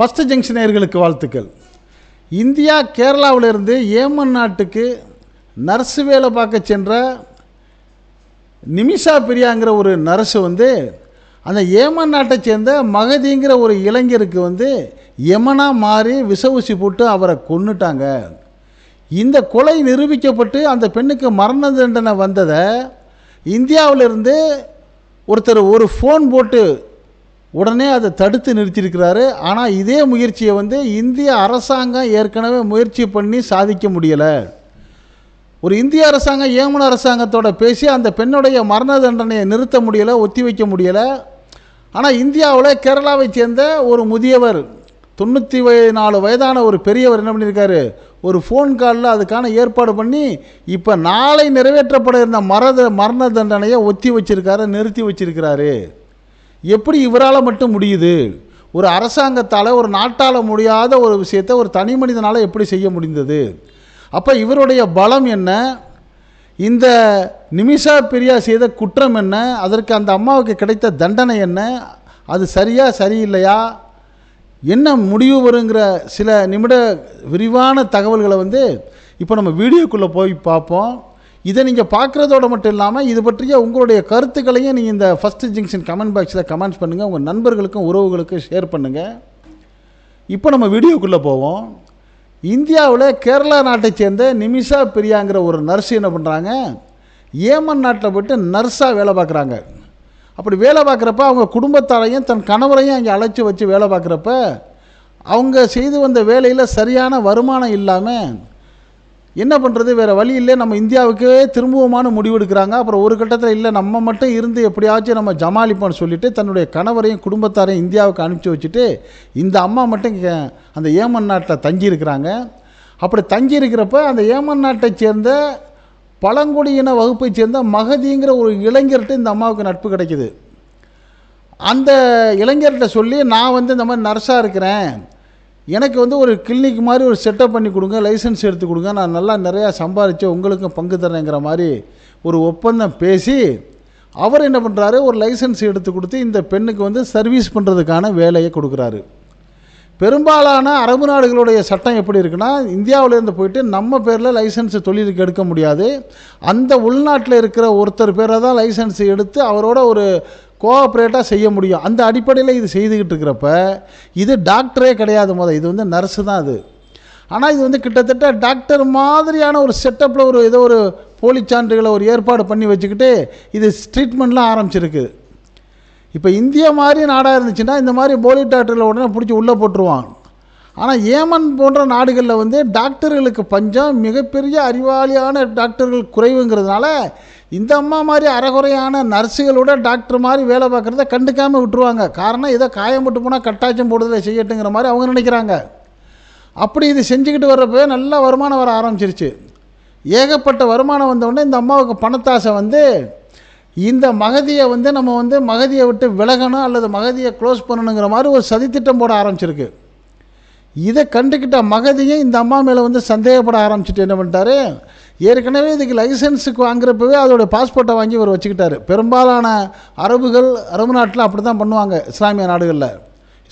First ஜங்ஷனியர்களுக்கு வாழ்த்துக்கள். India கேரளாவிலிருந்து ஏமன் நாட்டுக்கு நர்ஸு வேலை பார்க்க சென்ற நிமிஷா பிரியாங்கிற ஒரு நர்ஸு வந்து அந்த ஏமன் நாட்டை சேர்ந்த மகதிங்கிற ஒரு இளைஞருக்கு வந்து யமனாக மாறி விச ஊசி போட்டு அவரை கொன்னுட்டாங்க. இந்த கொலை நிரூபிக்கப்பட்டு அந்த பெண்ணுக்கு மரண தண்டனை வந்ததை இந்தியாவிலிருந்து ஒருத்தர் ஒரு ஃபோன் போட்டு உடனே அதை தடுத்து நிறுத்தியிருக்கிறாரு. ஆனால் இதே முயற்சியை வந்து இந்திய அரசாங்கம் ஏற்கனவே முயற்சி பண்ணி சாதிக்க முடியலை. ஒரு இந்திய அரசாங்கம் ஏமன் அரசாங்கத்தோட பேசி அந்த பெண்ணுடைய மரண தண்டனையை நிறுத்த முடியலை ஒத்தி வைக்க முடியலை. ஆனால் இந்தியாவில் கேரளாவை சேர்ந்த ஒரு முதியவர் தொண்ணூற்றி வய நாலு வயதான ஒரு பெரியவர் என்ன பண்ணியிருக்காரு? ஒரு ஃபோன் காலில் அதுக்கான ஏற்பாடு பண்ணி இப்போ நாளை நிறைவேற்றப்பட இருந்த மரத மரண தண்டனையை ஒத்தி வச்சிருக்காரு நிறுத்தி வச்சிருக்கிறாரு. எப்படி இவரால் மட்டும் முடியுது? ஒரு அரசாங்கத்தால் ஒரு நாட்டால் முடியாத ஒரு விஷயத்தை ஒரு தனி மனிதனால் எப்படி செய்ய முடிந்தது? அப்போ இவருடைய பலம் என்ன? இந்த நிமிஷா பிரியா செய்த குற்றம் என்ன? அதற்கு அந்த அம்மாவுக்கு கிடைத்த தண்டனை என்ன? அது சரியா சரியில்லையா? என்ன முடிவு வருங்கிற சில நிமிட விரிவான தகவல்களை வந்து இப்போ நம்ம வீடியோக்குள்ளே போய் பார்ப்போம். இதை நீங்கள் பார்க்குறதோட மட்டும் இல்லாமல் இது பற்றிய உங்களுடைய கருத்துக்களையும் நீங்கள் இந்த ஃபஸ்ட்டு ஜங்ஷன் கமெண்ட் பாக்ஸில் கமெண்ட்ஸ் பண்ணுங்கள் உங்கள் நண்பர்களுக்கும் உறவுகளுக்கும் ஷேர் பண்ணுங்கள் இப்போ நம்ம வீடியோக்குள்ளே போவோம். இந்தியாவில் கேரளா நாட்டை சேர்ந்த நிமிஷா பிரியாங்கிற ஒரு நர்ஸ் என்ன பண்ணுறாங்க ஏமன் நாட்டில் போயிட்டு நர்ஸாக வேலை பார்க்குறாங்க. அப்படி வேலை பார்க்குறப்ப அவங்க குடும்பத்தாரையும் தன் கணவரையும் அங்கே அழைச்சி வச்சு வேலை பார்க்குறப்ப அவங்க செய்து வந்த வேலையில் சரியான வருமானம் இல்லாமல் என்ன பண்ணுறது வேறு வழி இல்லை. நம்ம இந்தியாவுக்கே திரும்பவுமான முடிவெடுக்கிறாங்க. அப்புறம் ஒரு கட்டத்தில் இல்லை நம்ம மட்டும் இருந்து எப்படியாச்சும் நம்ம ஜமாளிப்போன்னு சொல்லிவிட்டு தன்னுடைய கணவரையும் குடும்பத்தாரையும் இந்தியாவுக்கு அனுப்பிச்சி வச்சுட்டு இந்த அம்மா மட்டும் அந்த ஏமன் நாட்டில் தங்கியிருக்கிறாங்க. அப்படி தங்கியிருக்கிறப்ப அந்த ஏமன் நாட்டை சேர்ந்த பழங்குடியின வகுப்பை சேர்ந்த மகதிங்கிற ஒரு இளைஞர்கிட்ட இந்த அம்மாவுக்கு நட்பு கிடைக்குது. அந்த இளைஞர்கிட்ட சொல்லி நான் வந்து இந்த மாதிரி நர்ஸாக இருக்கிறேன். எனக்கு வந்து ஒரு கிளினிக் மாதிரி ஒரு செட்டப் பண்ணி கொடுங்க லைசன்ஸ் எடுத்து கொடுங்க. நான் நல்லா நிறையா சம்பாதிச்சு உங்களுக்கும் பங்கு தரேங்கிற மாதிரி ஒரு ஒப்பந்தம் பேசி அவர் என்ன பண்ணுறாரு ஒரு லைசன்ஸ் எடுத்து கொடுத்து இந்த பெண்ணுக்கு வந்து சர்வீஸ் பண்ணுறதுக்கான வேலையை கொடுக்குறாரு. பெரும்பாலான அரபு நாடுகளுடைய சட்டம் எப்படி இருக்குன்னா இந்தியாவிலேருந்து போயிட்டு நம்ம பேரில் லைசன்ஸ் தொழிலுக்கு எடுக்க முடியாது. அந்த உள்நாட்டில் இருக்கிற ஒருத்தர் பேரை தான் லைசன்ஸ் எடுத்து அவரோட ஒரு கோஆப்ரேட்டாக செய்ய முடியும். அந்த அடிப்படையில் இது செய்துக்கிட்டு இருக்கிறப்ப இது டாக்டரே கிடையாது முத இது வந்து நர்ஸு தான் அது. ஆனால் இது வந்து கிட்டத்தட்ட டாக்டர் மாதிரியான ஒரு செட்டப்பில் ஒரு ஏதோ ஒரு போலி சான்றுகளை ஒரு ஏற்பாடு பண்ணி வச்சுக்கிட்டு இது ட்ரீட்மெண்ட்லாம் ஆரம்பிச்சிருக்கு. இப்போ இந்தியா மாதிரி நாடாக இருந்துச்சுன்னா இந்த மாதிரி போலி டாக்டர்களை உடனே பிடிச்சி உள்ளே போட்டுருவான் ஆனால் ஏமன் போன்ற நாடுகளில் வந்து டாக்டர்களுக்கு பஞ்சம் மிகப்பெரிய அறிவாளியான டாக்டர்கள் குறைவுங்கிறதுனால இந்த அம்மா மாதிரி அறகுறையான நர்ஸுகளோட டாக்டர் மாதிரி வேலை பார்க்குறத கண்டுக்காமல் விட்டுருவாங்க. காரணம் ஏதோ காயம்பட்டு போனால் கட்டாச்சம் போடுதலை செய்யட்டுங்கிற மாதிரி அவங்க நினைக்கிறாங்க. அப்படி இது செஞ்சுக்கிட்டு வர்றப்பவே நல்ல வருமானம் வர ஆரம்பிச்சிருச்சு. ஏகப்பட்ட வருமானம் வந்தவுடனே இந்த அம்மாவுக்கு பணத்தாசை வந்து இந்த மகதியை வந்து நம்ம வந்து மகதியை விட்டு விலகணும் அல்லது மகதியை க்ளோஸ் பண்ணணுங்கிற மாதிரி ஒரு சதித்திட்டம் போட ஆரம்பிச்சிருக்கு. இதை கண்டுக்கிட்ட மகதியும் இந்த அம்மா மேலே வந்து சந்தேகப்பட ஆரம்பிச்சுட்டு என்ன பண்ணிட்டாரு? ஏற்கனவே இதுக்கு லைசன்ஸுக்கு வாங்குறப்பவே அதோட பாஸ்போர்ட்டை வாங்கி இவர் வச்சுக்கிட்டார். பெரும்பாலான அரபுகள் அரபு நாட்டில் அப்படி தான் பண்ணுவாங்க இஸ்லாமிய நாடுகளில்.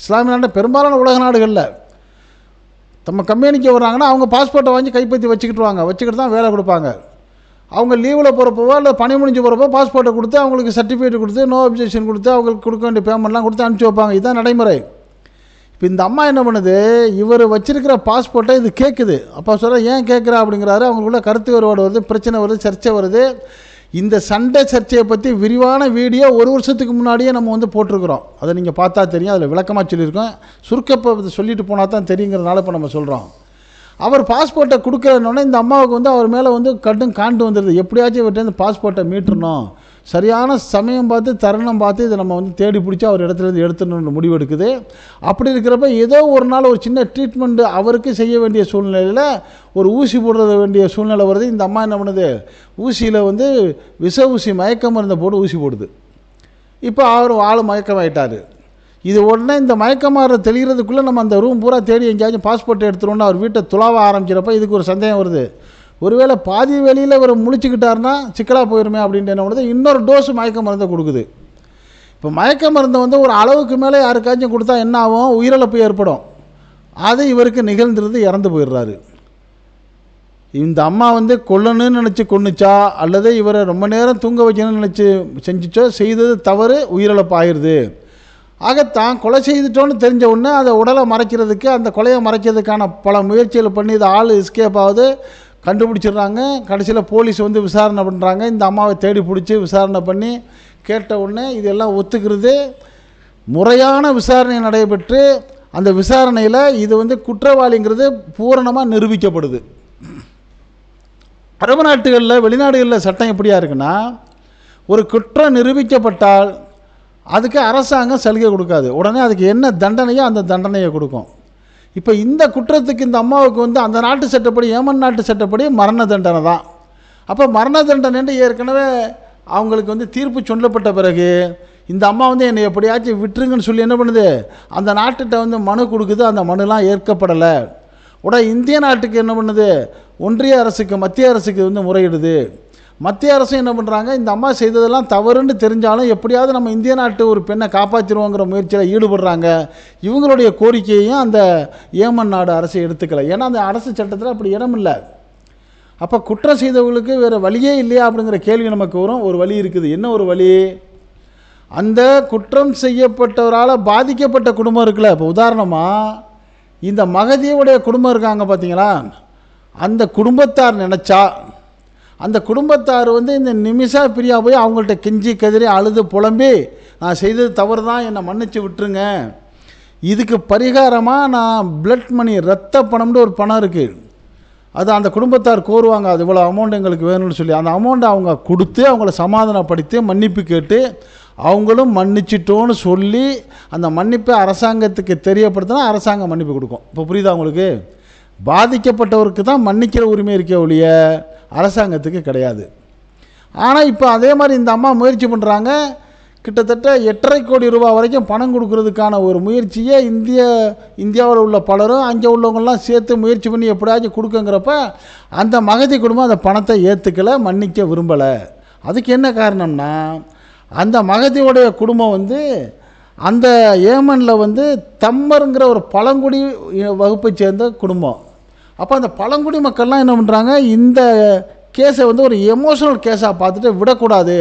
இஸ்லாமிய நாட்டில் பெரும்பாலான உலக நாடுகளில். நம்ம கம்பெனிக்கு வர்றாங்கன்னா அவங்க பாஸ்போர்ட்டை வாங்கி கைப்பற்றி வச்சுக்கிட்டுவாங்க வச்சுக்கிட்டு தான் வேலை கொடுப்பாங்க. அவங்க லீவில் போகிறப்பவோ இல்லை பணி முடிஞ்சு போகிறப்போ பாஸ்போர்ட்டை கொடுத்து அவங்களுக்கு சர்டிஃபிகேட் கொடுத்து நோ அப்ஜெக்ஷன் கொடுத்து அவங்களுக்கு கொடுக்க வேண்டிய பேமெண்ட்லாம் கொடுத்து அனுப்பிச்சி வைப்பாங்க. இதுதான் நடைமுறை. இப்போ இந்த அம்மா என்ன பண்ணுது? இவர் வச்சிருக்கிற பாஸ்போர்ட்டை இது கேட்குது அப்போ சொல்கிற ஏன் கேட்குறா அப்படிங்கிறாரு. அவங்களுக்குள்ள கருத்து வேறுபாடு வருது பிரச்சனை வருது சர்ச்சை வருது. இந்த சண்டை சர்ச்சையை பற்றி விரிவான வீடியோ ஒரு வருஷத்துக்கு முன்னாடியே நம்ம வந்து போட்டிருக்கிறோம். அதை நீங்கள் பார்த்தா தெரியும். அதில் விளக்கமாக சொல்லியிருக்கோம். சுருக்கப்போ சொல்லிட்டு போனால் தான் தெரியுங்கிறதுனால இப்போ நம்ம சொல்கிறோம் அவர் பாஸ்போர்ட்டை கொடுக்கறனோடனே இந்த அம்மாவுக்கு வந்து அவர் மேலே வந்து கடும் காண்டு வந்துடுது எப்படியாச்சும் இவர்கிட்ட இந்த பாஸ்போர்ட்டை மீட்டுறணும் சரியான சமயம் பார்த்து தருணம் பார்த்து இதை நம்ம வந்து தேடி பிடிச்சி அவர் இடத்துலேருந்து எடுத்துடணும்னு முடிவு எடுக்குது அப்படி இருக்கிறப்ப ஏதோ ஒரு நாள் ஒரு சின்ன ட்ரீட்மெண்ட்டு அவருக்கு செய்ய வேண்டிய சூழ்நிலையில் ஒரு ஊசி போடுற வேண்டிய சூழ்நிலை வருது. இந்த அம்மா என்ன பண்ணுது? ஊசியில் வந்து விஷ ஊசி மயக்க மருந்தை போட்டு ஊசி போடுது. இப்போ அவர் ஆள் மயக்கமாயிட்டார். இது உடனே இந்த மயக்கமாற தெளிகிறதுக்குள்ளே நம்ம அந்த ரூம் பூரா தேடி எங்கேயாச்சும் பாஸ்போர்ட் எடுத்துருவோம்னு அவர் வீட்டை துளாவ ஆரம்பிக்கிறப்ப இதுக்கு ஒரு சந்தேகம் வருது. ஒருவேளை பாதி வெளியில் இவர் முழிச்சுக்கிட்டாருன்னா சிக்கலாக போயிருமே அப்படின்ட்டு என்ன பண்ணுது? இன்னொரு டோஸ் மயக்க மருந்தை கொடுக்குது. இப்போ மயக்க மருந்தை வந்து ஒரு அளவுக்கு மேலே யாருக்காச்சும் கொடுத்தா என்ன ஆகும்? உயிரிழப்பு ஏற்படும். அது இவருக்கு நிகழ்ந்துருந்து இறந்து போயிடுறாரு. இந்த அம்மா வந்து கொல்லணும்னு நினச்சி கொன்னுச்சா? அல்லது இவரை ரொம்ப நேரம் தூங்க வைக்கணும்னு நினச்சி செஞ்சுச்சோ? செய்தது தவறு உயிரிழப்பு ஆயிடுது. ஆக தான் கொலை செய்துட்டோன்னு தெரிஞ்ச உடனே அதை உடலை மறைக்கிறதுக்கு அந்த கொலையை மறைக்கிறதுக்கான பல முயற்சிகள் பண்ணி இது ஆள் எஸ்கேப் ஆகுது. கண்டுபிடிச்சிடுறாங்க. கடைசியில் போலீஸ் வந்து விசாரணை பண்ணுறாங்க இந்த அம்மாவை தேடி பிடிச்சி விசாரணை பண்ணி கேட்ட உடனே இதெல்லாம் ஒத்துக்கிறது. முறையான விசாரணை நடைபெற்று அந்த விசாரணையில் இது வந்து குற்றவாளிங்கிறது பூரணமாக நிரூபிக்கப்படுது. அரபு நாட்டுகளில் வெளிநாடுகளில் சட்டம் எப்படியா இருக்குன்னா ஒரு குற்றம் நிரூபிக்கப்பட்டால் அதுக்கு அரசாங்கம் சலுகை கொடுக்காது. உடனே அதுக்கு என்ன தண்டனையோ அந்த தண்டனையை கொடுக்கும். இப்போ இந்த குற்றத்துக்கு இந்த அம்மாவுக்கு வந்து அந்த நாட்டு சட்டப்படி ஏமன் நாட்டு சட்டப்படி மரண தண்டனை தான். அப்போ மரண தண்டனைன்னு ஏற்கனவே அவங்களுக்கு வந்து தீர்ப்பு சொல்லப்பட்ட பிறகு இந்த அம்மா வந்து என்னை எப்படியாச்சும் விட்டுருங்கன்னு சொல்லி என்ன பண்ணுது? அந்த நாட்டுகிட்ட வந்து மனு கொடுக்குது அந்த மனுலாம் ஏற்கப்படலை. உடனே இந்திய நாட்டுக்கு என்ன பண்ணுது? ஒன்றிய அரசுக்கு மத்திய அரசுக்கு வந்து முறையிடுது. மத்திய அரசு என்ன பண்ணுறாங்க இந்த அம்மா செய்ததெல்லாம் தவறுன்னு தெரிஞ்சாலும் எப்படியாவது நம்ம இந்திய நாட்டு ஒரு பெண்ணை காப்பாற்றிடுவோங்கிற முயற்சியில் ஈடுபடுறாங்க. இவங்களுடைய கோரிக்கையையும் அந்த ஏமன் நாடு அரசு எடுத்துக்கலை. ஏன்னா அந்த அரசு சட்டத்தில் அப்படி இடம் இல்லை. அப்போ குற்றம் செய்தவங்களுக்கு வேறு வழியே இல்லையா அப்படிங்கிற கேள்வி நமக்கு வரும். ஒரு வழி இருக்குது. என்ன ஒரு வழி? அந்த குற்றம் செய்யப்பட்டவரால் பாதிக்கப்பட்ட குடும்பம் இருக்குல்ல. இப்போ உதாரணமாக இந்த மகதியுடைய குடும்பம் இருக்காங்க பார்த்தீங்களா அந்த குடும்பத்தார் நினச்சா அந்த குடும்பத்தார் வந்து இந்த நிமிஷா பிரியா போய் அவங்கள்ட்ட கெஞ்சி கதிரி அழுது புலம்பி நான் செய்தது தவறு தான் என்னை மன்னிச்சு விட்டுருங்க. இதுக்கு பரிகாரமாக நான் பிளட் மணி ரத்த பணம்னு ஒரு பணம் இருக்குது அது அந்த குடும்பத்தார் கோருவாங்க. அது இவ்வளோ அமௌண்ட் எங்களுக்கு வேணும்னு சொல்லி அந்த அமௌண்ட்டை அவங்க கொடுத்து அவங்கள சமாதானப்படுத்தி மன்னிப்பு கேட்டு அவங்களும் மன்னிச்சிட்டோன்னு சொல்லி அந்த மன்னிப்பை அரசாங்கத்துக்கு தெரியப்படுத்தினா அரசாங்கம் மன்னிப்பு கொடுக்கும். இப்போ புரியுதா உங்களுக்கு? பாதிக்கப்பட்டவருக்கு தான் மன்னிக்கிற உரிமை இருக்க ஒழிய அரசாங்கத்துக்கு கிடையாது. ஆனால் இப்போ அதே மாதிரி இந்த அம்மா முயற்சி பண்ணுறாங்க கிட்டத்தட்ட எட்டரை கோடி ரூபா வரைக்கும் பணம் கொடுக்கறதுக்கான ஒரு முயற்சியை இந்திய இந்தியாவில் உள்ள பலரும் அங்கே உள்ளவங்கெல்லாம் சேர்த்து முயற்சி பண்ணி எப்படியாச்சும் கொடுக்குங்கிறப்ப அந்த மகதி குடும்பம் அந்த பணத்தை ஏற்றுக்கலை மன்னிக்க விரும்பலை. அதுக்கு என்ன காரணம்னா அந்த மகதியோடைய குடும்பம் வந்து அந்த ஏமனில் வந்து தம்மருங்கிற ஒரு பழங்குடி வகுப்பை சேர்ந்த குடும்பம். அப்போ அந்த பழங்குடி மக்கள்லாம் என்ன பண்ணுறாங்க இந்த கேஸை வந்து ஒரு எமோஷனல் கேஸாக பார்த்துட்டு விடக்கூடாது.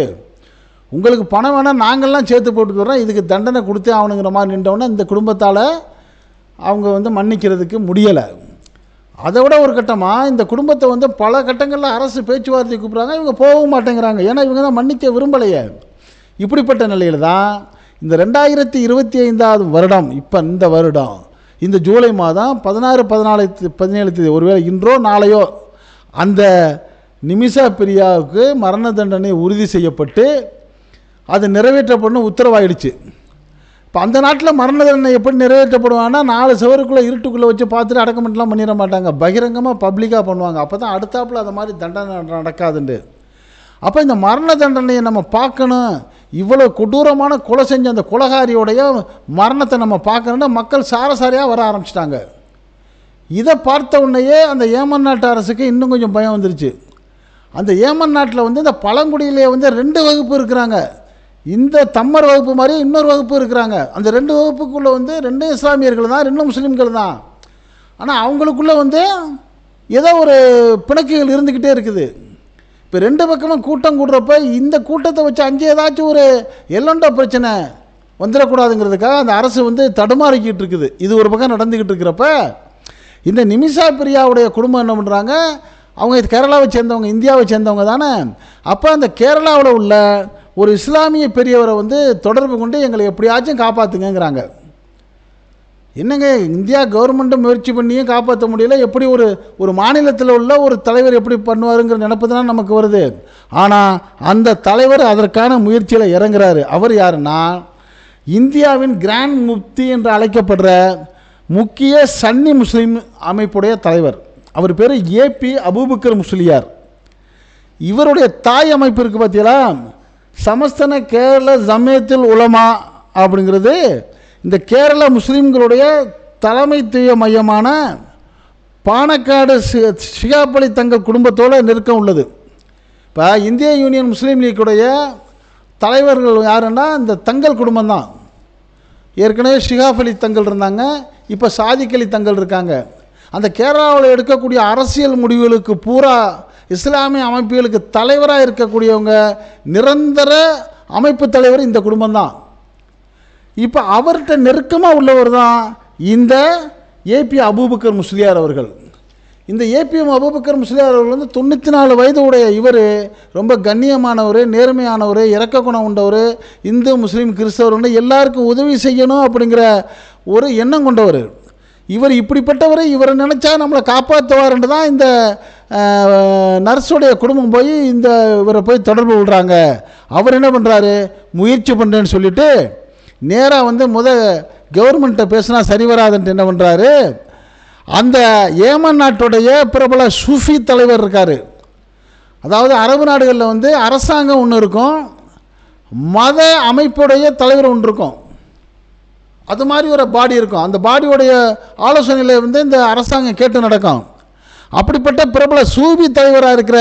உங்களுக்கு பணம் வேணால் நாங்கள்லாம் சேர்த்து போட்டு வர்றோம். இதுக்கு தண்டனை கொடுத்தே ஆகணுங்கிற மாதிரி நின்றவொடனே இந்த குடும்பத்தால் அவங்க வந்து மன்னிக்கிறதுக்கு முடியலை. அதை விட ஒரு கட்டமாக இந்த குடும்பத்தை வந்து பல கட்டங்களில் அரசு பேச்சுவார்த்தை கூப்பிட்றாங்க. இவங்க போகவும் மாட்டேங்கிறாங்க. ஏன்னா இவங்க தான் மன்னிக்க விரும்பலையே. இப்படிப்பட்ட நிலையில் தான் இந்த ரெண்டாயிரத்தி இருபத்தி ஐந்தாவது வருடம் இப்போ இந்த வருடம் இந்த ஜூலை மாதம் பதினாறு பதினாலு பதினேழு தேதி ஒருவேளை இன்றோ நாளையோ அந்த நிமிஷா பிரியாவுக்கு மரண தண்டனை உறுதி செய்யப்பட்டு அது நிறைவேற்றப்படணும் உத்தரவாயிடுச்சு. இப்போ அந்த நாட்டில் மரண தண்டனை எப்படி நிறைவேற்றப்படுவாங்கன்னா நாலு சவருக்குள்ளே இருட்டுக்குள்ளே வச்சு பார்த்துட்டு அடக்கமெண்ட்லாம் பண்ணிட மாட்டாங்க. பகிரங்கமாக பப்ளிக்காக பண்ணுவாங்க. அப்போ தான் அடுத்தாப்புல அந்த மாதிரி தண்டனை நடக்காதுண்டு. அப்போ இந்த மரண தண்டனையை நம்ம பார்க்கணும். இவ்வளோ கொடூரமான கொலை செஞ்ச அந்த கொலகாரியோடைய மரணத்தை நம்ம பார்க்கணுன்னா மக்கள் சாரசாரியாக வர ஆரம்பிச்சிட்டாங்க. இதை பார்த்த உடனேயே அந்த ஏமன் நாட்டு அரசுக்கு இன்னும் கொஞ்சம் பயம் வந்துருச்சு. அந்த ஏமன் நாட்டில் வந்து இந்த பழங்குடியிலே வந்து ரெண்டு வகுப்பு இருக்கிறாங்க. இந்த தம்மர் வகுப்பு மாதிரி இன்னொரு வகுப்பு இருக்கிறாங்க. அந்த ரெண்டு வகுப்புக்குள்ளே வந்து ரெண்டு இஸ்லாமியர்கள் தான் ரெண்டு முஸ்லீம்கள் தான். ஆனால் அவங்களுக்குள்ளே வந்து ஏதோ ஒரு பிணக்குகள் இருந்துக்கிட்டே இருக்குது. இப்போ ரெண்டு பக்கமும் கூட்டம் கூடுறப்ப இந்த கூட்டத்தை வச்சு அஞ்சு ஏதாச்சும் ஒரு எல்லண்டோ பிரச்சனை வந்துடக்கூடாதுங்கிறதுக்காக அந்த அரசு வந்து தடுமாறிக்கிட்டு இருக்குது. இது ஒரு பக்கம் நடந்துக்கிட்டு இருக்கிறப்ப இந்த நிமிஷா பிரியாவுடைய குடும்பம் என்ன பண்ணுறாங்க அவங்க கேரளாவை சேர்ந்தவங்க இந்தியாவை சேர்ந்தவங்க தானே. அப்போ அந்த கேரளாவில் உள்ள ஒரு இஸ்லாமிய பெரியவரை வந்து தொடர்பு கொண்டு எங்களை எப்படியாச்சும் காப்பாற்றுங்கிறாங்க என்னங்க இந்தியா கவர்மெண்ட்டை முயற்சி பண்ணியும் காப்பாற்ற முடியல எப்படி ஒரு ஒரு மாநிலத்தில் உள்ள ஒரு தலைவர் எப்படி பண்ணுவாருங்கிற நினப்பு தான் நமக்கு வருது. ஆனால் அந்த தலைவர் அதற்கான முயற்சியில் இறங்குறாரு. அவர் யாருன்னா இந்தியாவின் கிராண்ட் முப்தி என்று அழைக்கப்படுற முக்கிய சன்னி முஸ்லீம் அமைப்புடைய தலைவர். அவர் பேர் ஏபி அபூபக்கர் முஸ்லியார். இவருடைய தாய் அமைப்பு இருக்குது பார்த்தீங்களா சமஸ்தன கேரள ஜமயத்தில் உலமா அப்படிங்கிறது இந்த கேரள முஸ்லீம்களுடைய தலைமைத்துவ மையமான பாணக்காடு ஷிகாப்பள்ளி தங்கள் குடும்பத்தோடு நெருக்கம் உள்ளது. இப்போ இந்திய யூனியன் முஸ்லீம் லீக்குடைய தலைவர்கள் யாருன்னா இந்த தங்கள் குடும்பம் தான். ஏற்கனவே ஷிகாஃபலி அலி தங்கள் இருந்தாங்க இப்போ சாதிக் அலி தங்கள் இருக்காங்க. அந்த கேரளாவில் எடுக்கக்கூடிய அரசியல் முடிவுகளுக்கு பூரா இஸ்லாமிய அமைப்புகளுக்கு தலைவராக இருக்கக்கூடியவங்க நிரந்தர அமைப்பு தலைவர் இந்த குடும்பம்தான் இப்போ அவர்கிட்ட நெருக்கமாக உள்ளவர் தான் இந்த ஏபி அபூபக்கர் முஸ்லியார் அவர்கள். இந்த ஏபிஎம் அபூபக்கர் முஸ்லியார் அவர்கள் வந்து தொண்ணூற்றி நாலு வயது உடைய இவர் ரொம்ப கண்ணியமானவர் நேர்மையானவர் இறக்க குணம் உண்டவர் இந்து முஸ்லீம் கிறிஸ்தவர்னு எல்லாருக்கும் உதவி செய்யணும் அப்படிங்கிற ஒரு எண்ணம் கொண்டவர். இவர் இப்படிப்பட்டவர் இவரை நினச்சா நம்மளை காப்பாற்றுவாருன்னு தான் இந்த நர்ஸுடைய குடும்பம் போய் இந்த இவரை போய் தொடர்பு விடுறாங்க அவர் என்ன பண்ணுறாரு முயற்சி பண்ணுறேன்னு சொல்லிவிட்டு நேராக வந்து முத கவர்மெண்ட்டை பேசினா சரி வராதுன்ட்டு என்ன பண்ணுறாரு அந்த ஏமன் நாட்டுடைய பிரபல சூஃபி தலைவர் இருக்கார். அதாவது அரபு நாடுகளில் வந்து அரசாங்கம் ஒன்று இருக்கும் மத அமைப்புடைய தலைவர் ஒன்று இருக்கும். அது மாதிரி ஒரு பாடி இருக்கும். அந்த பாடியோடைய ஆலோசனையில் வந்து இந்த அரசாங்கம் கேட்டு நடக்கும். அப்படிப்பட்ட பிரபல சூபி தலைவராக இருக்கிற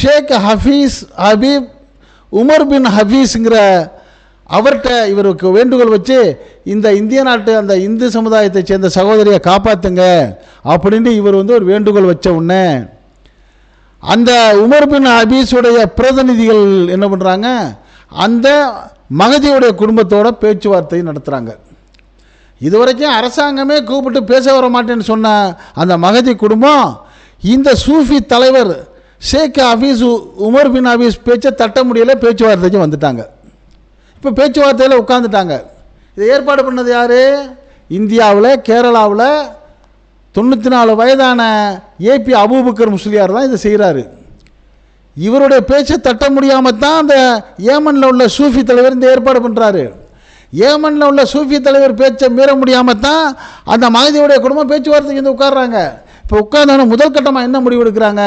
ஷேக் ஹஃபீஸ் ஹபீப் உமர் பின் ஹஃபீஸுங்கிற அவர்கிட்ட இவருக்கு வேண்டுகோள் வச்சு இந்த இந்திய நாட்டு அந்த இந்து சமுதாயத்தை சேர்ந்த சகோதரியை காப்பாற்றுங்க அப்படின்ட்டு இவர் வந்து ஒரு வேண்டுகோள் வச்ச உடனே அந்த உமர் பின் ஹபீஸுடைய பிரதிநிதிகள் என்ன பண்ணுறாங்க அந்த மகதியுடைய குடும்பத்தோட பேச்சுவார்த்தை நடத்துகிறாங்க இதுவரைக்கும் அரசாங்கமே கூப்பிட்டு பேச வர மாட்டேன்னு சொன்ன அந்த மகதி குடும்பம் இந்த சூஃபி தலைவர் Sheikh Hafeez Umar bin Hafeez பேச்சை தட்ட முடியல பேச்சுவார்த்தைக்கு வந்துட்டாங்க. இப்போ பேச்சுவார்த்தையில் உட்காந்துட்டாங்க இதை ஏற்பாடு பண்ணது யார்? இந்தியாவில் கேரளாவில் தொண்ணூற்றி நாலு வயதான ஏபி அபூபக்கர் முஸ்லியார் தான் இதை செய்கிறாரு இவருடைய பேச்சை தட்ட முடியாமல் தான் அந்த ஏமனில் உள்ள சூஃபி தலைவர் இந்த ஏற்பாடு பண்ணுறாரு ஏமனில் உள்ள சூஃபி தலைவர் பேச்சை மீற முடியாமல் தான் அந்த மகதியுடைய குடும்பம் பேச்சுவார்த்தைக்கு வந்து உட்காடுறாங்க இப்போ உட்கார்ந்தோன்னே முதல் கட்டமாக என்ன முடிவு எடுக்கிறாங்க?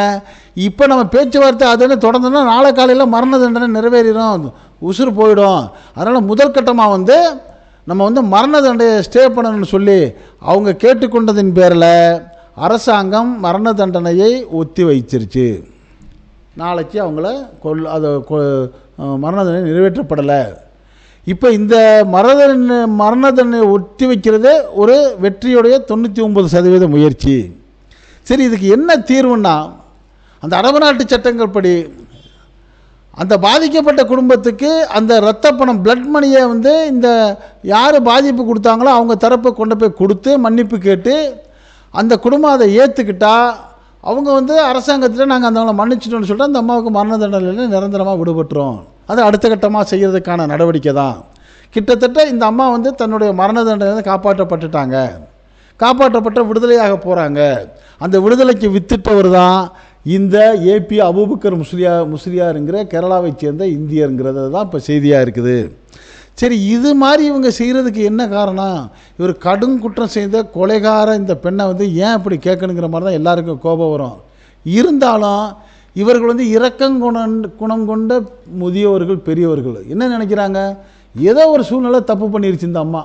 இப்போ நம்ம பேச்சுவார்த்தை அதுன்னு தொடர்ந்துன்னா நாளை காலையில் மரண தண்டனை நிறைவேறிடும் உசுறு போயிடும். அதனால் முதல் கட்டமாக வந்து நம்ம வந்து மரண தண்டையை ஸ்டே பண்ணணும்னு சொல்லி அவங்க கேட்டுக்கொண்டதின் பேரில் அரசாங்கம் மரண தண்டனையை ஒத்தி வைச்சிருச்சு. நாளைக்கு அவங்கள கொல் அதை கொ- மரண தண்டனை நிறைவேற்றப்படலை. இப்போ இந்த மரண மரண தண்டனை ஒத்தி வைக்கிறதே ஒரு வெற்றியுடைய தொண்ணூற்றி ஒம்பது சதவீத முயற்சி. சரி இதுக்கு என்ன தீர்வுன்னா அந்த அரபு நாட்டு சட்டங்கள் படி அந்த பாதிக்கப்பட்ட குடும்பத்துக்கு அந்த ரத்த பணம் பிளட் மணியை வந்து இந்த யார் பாதிப்பு கொடுத்தாங்களோ அவங்க தரப்பை கொண்டு போய் கொடுத்து மன்னிப்பு கேட்டு அந்த குடும்பம் அதை ஏற்றுக்கிட்டால் அவங்க வந்து அரசாங்கத்தில் நாங்கள் அந்த மன்னிச்சிட்டோம்னு சொல்லிட்டு அந்த அம்மாவுக்கு மரண தண்டனையில் நிரந்தரமாக விடுபட்டுரும். அது அடுத்த கட்டமாக செய்கிறதுக்கான நடவடிக்கை தான். கிட்டத்தட்ட இந்த அம்மா வந்து தன்னுடைய மரண தண்டனை காப்பாற்றப்பட்டுட்டாங்க. காப்பாற்றப்பட்ட விடுதலையாக போகிறாங்க அந்த விடுதலைக்கு வித்திட்டவர் தான் இந்த ஏபி அபுபக்கர் முஸ்லியா முஸ்லியாருங்கிற கேரளாவைச் சேர்ந்த இந்தியருங்கிறது தான் இப்போ செய்தியாக இருக்குது. சரி இது மாதிரி இவங்க செய்கிறதுக்கு என்ன காரணம்? இவர் கடும் குற்றம் செய்த கொலைகார இந்த பெண்ணை வந்து ஏன் இப்படி கேட்கணுங்கிற மாதிரி தான் எல்லாருக்கும் கோபம் வரும். இருந்தாலும் இவர்கள் வந்து இரக்கம் குணம் குணம் கொண்ட முதியவர்கள் பெரியவர்கள். என்ன நினைக்கிறாங்க? ஏதோ ஒரு சூழ்நிலை தப்பு பண்ணிருச்சு இந்த அம்மா.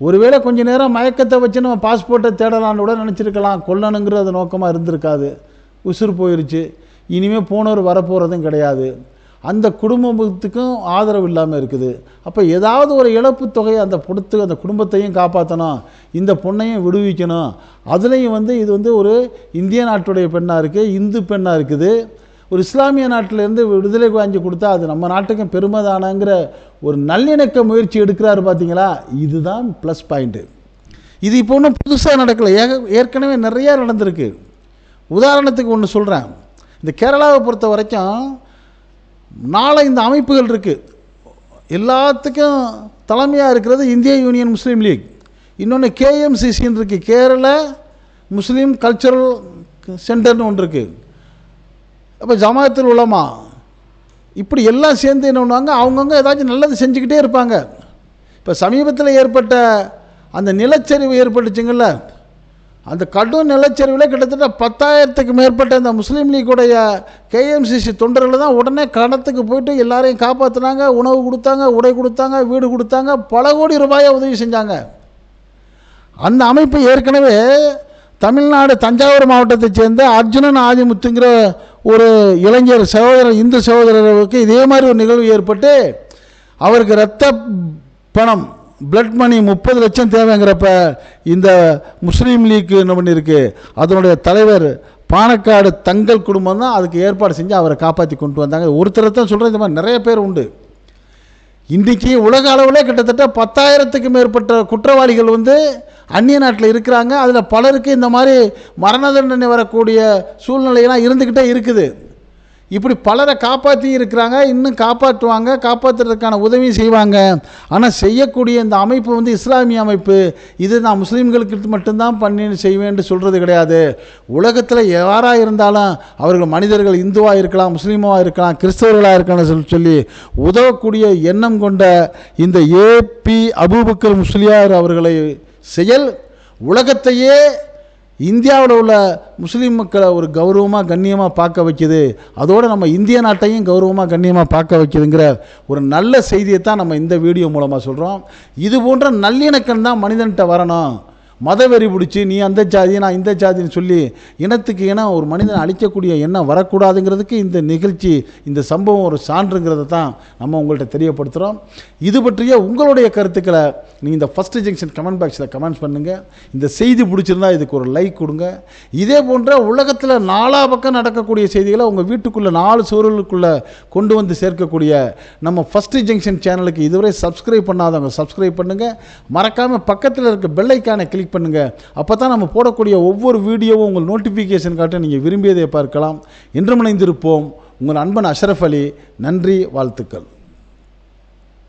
ஒருவேளை கொஞ்ச நேரம் மயக்கத்தை வச்சு நம்ம பாஸ்போர்ட்டை தேடலான்னு கூட நினச்சிருக்கலாம். கொல்லணுங்கிறது நோக்கமாக இருந்திருக்காது. உசுறு போயிடுச்சு இனிமேல் போனவர் வரப்போகிறதும் கிடையாது. அந்த குடும்பத்துக்கும் ஆதரவு இல்லாமல் இருக்குது. அப்போ ஏதாவது ஒரு இழப்பு தொகையை அந்த பொடுத்து அந்த குடும்பத்தையும் காப்பாற்றணும் இந்த பொண்ணையும் விடுவிக்கணும். அதுலேயும் வந்து இது வந்து ஒரு இந்திய நாட்டுடைய பெண்ணாக இருக்குது இந்து பெண்ணாக இருக்குது. ஒரு இஸ்லாமிய நாட்டிலேருந்து விடுதலை வாங்கி கொடுத்தா அது நம்ம நாட்டுக்கும் பெருமை தானங்கிற ஒரு நல்லிணக்க முயற்சி எடுக்கிறாரு பார்த்தீங்களா இதுதான் ப்ளஸ் பாயிண்ட்டு இது இப்போ ஒன்றும் புதுசாக நடக்கலை. ஏற்கனவே நிறையா நடந்திருக்கு. உதாரணத்துக்கு ஒன்று சொல்கிறேன் இந்த கேரளாவை பொறுத்த வரைக்கும் நாளை இந்த அமைப்புகள் இருக்குது எல்லாத்துக்கும் தலைமையாக இருக்கிறது இந்திய யூனியன் முஸ்லீம் லீக். இன்னொன்று கேஎம்சிசின்னு இருக்குது கேரள முஸ்லீம் கல்ச்சரல் சென்டர்னு ஒன்று இருக்குது அப்போ ஜமாத்தில் உலமா இப்படி எல்லாம் சேர்ந்து என்ன பண்ணுவாங்க? அவங்கவுங்க ஏதாச்சும் நல்லது செஞ்சுக்கிட்டே இருப்பாங்க. இப்போ சமீபத்தில் ஏற்பட்ட அந்த நிலச்சரிவு ஏற்பட்டுச்சுங்கள்ல அந்த கடும் நிலச்சரிவில் கிட்டத்தட்ட பத்தாயிரத்துக்கு மேற்பட்ட இந்த முஸ்லீம் லீக்குடைய கேஎம்சிசி தொண்டர்கள் தான் உடனே கடத்துக்கு போயிட்டு எல்லாரையும் காப்பாற்றினாங்க உணவு கொடுத்தாங்க உடை கொடுத்தாங்க வீடு கொடுத்தாங்க பல கோடி ரூபாயை உதவி செஞ்சாங்க. அந்த அமைப்பு ஏற்கனவே தமிழ்நாடு தஞ்சாவூர் மாவட்டத்தைச் சேர்ந்த அர்ஜுனன் ஆதிமுத்துங்கிற ஒரு இளைஞர் சகோதரர் இந்து சகோதரருக்கு இதே மாதிரி ஒரு நிகழ்வு ஏற்பட்டு அவருக்கு இரத்த பணம் பிளட் மணி முப்பது லட்சம் தேவைங்கிறப்ப இந்த முஸ்லீம் லீக் என்ன பண்ணியிருக்கு? அதனுடைய தலைவர் பானக்காடு தங்கள் குடும்பம் தான் அதுக்கு ஏற்பாடு செஞ்சு அவரை காப்பாற்றி கொண்டு வந்தாங்க. ஒருத்தரை தான் சொல்கிறேன் இந்த மாதிரி நிறைய பேர் உண்டு. இன்றைக்கி உலக அளவில் கிட்டத்தட்ட பத்தாயிரத்துக்கு மேற்பட்ட குற்றவாளிகள் வந்து அந்நிய நாட்டில் இருக்கிறாங்க. அதில் பலருக்கு இந்த மாதிரி மரண தண்டனை வரக்கூடிய சூழ்நிலையெல்லாம் இருந்துக்கிட்டே இருக்குது. இப்படி பலரை காப்பாற்றி இருக்கிறாங்க இன்னும் காப்பாற்றுவாங்க காப்பாற்றுறதுக்கான உதவியும் செய்வாங்க. ஆனால் செய்யக்கூடிய இந்த அமைப்பு வந்து இஸ்லாமிய அமைப்பு. இது நான் முஸ்லீம்களுக்கு மட்டும்தான் பண்ணி செய்வேன்னு சொல்கிறது கிடையாது. உலகத்தில் யாராக இருந்தாலும் அவர்கள் மனிதர்கள் இந்துவாக இருக்கலாம் முஸ்லீமாக இருக்கலாம் கிறிஸ்தவர்களாக இருக்கலாம் சொல்லி சொல்லி உதவக்கூடிய எண்ணம் கொண்ட இந்த ஏபி அபூபக்கர் முஸ்லியார் அவர்களை செயல் உலகத்தையே இந்தியாவில் உள்ள முஸ்லீம் மக்களை ஒரு கௌரவமாக கண்ணியமாக பார்க்க வைக்கிது. அதோடு நம்ம இந்திய நாட்டையும் கௌரவமாக கண்ணியமாக பார்க்க வைக்குதுங்கிற ஒரு நல்ல செய்தியை தான் நம்ம இந்த வீடியோ மூலமாக சொல்கிறோம் இது போன்ற நல்லிணக்கம் தான் மனிதன்கிட்ட வரணும். மதவெறி பிடிச்சி நீ அந்த ஜாதி நான் இந்த ஜாதின்னு சொல்லி இனத்துக்கு இனம் ஒரு மனிதனை அழிக்கக்கூடிய எண்ணம் வரக்கூடாதுங்கிறதுக்கு இந்த நிகழ்ச்சி இந்த சம்பவம் ஒரு சான்றுங்கிறத தான் நம்ம உங்கள்கிட்ட தெரியப்படுத்துகிறோம் இது பற்றிய உங்களுடைய கருத்துக்களை நீங்கள் இந்த ஃபஸ்ட் ஜங்ஷன் கமெண்ட் பாக்ஸில் கமெண்ட்ஸ் பண்ணுங்கள் இந்த செய்தி பிடிச்சிருந்தா இதுக்கு ஒரு லைக் கொடுங்க. இதே போன்ற உலகத்தில் நாலா பக்கம் நடக்கக்கூடிய செய்திகளை உங்கள் வீட்டுக்குள்ளே நாலு சூழலுக்குள்ளே கொண்டு வந்து சேர்க்கக்கூடிய நம்ம ஃபஸ்ட் ஜங்ஷன் சேனலுக்கு இதுவரை சப்ஸ்கிரைப் பண்ணாதவங்க சப்ஸ்கிரைப் பண்ணுங்கள் மறக்காமல் பக்கத்தில் இருக்க பெல்லைக்கான கிளிக் கிளிக் பண்ணுங்கள் அப்போ தான் நம்ம போடக்கூடிய ஒவ்வொரு வீடியோவும் உங்கள் நோட்டிஃபிகேஷன் காட்ட நீங்கள் விரும்பியதை பார்க்கலாம். இன்றுமணைந்திருப்போம் உங்கள் அன்பன் அஷ்ரஃப் அலி நன்றி வாழ்த்துக்கள்.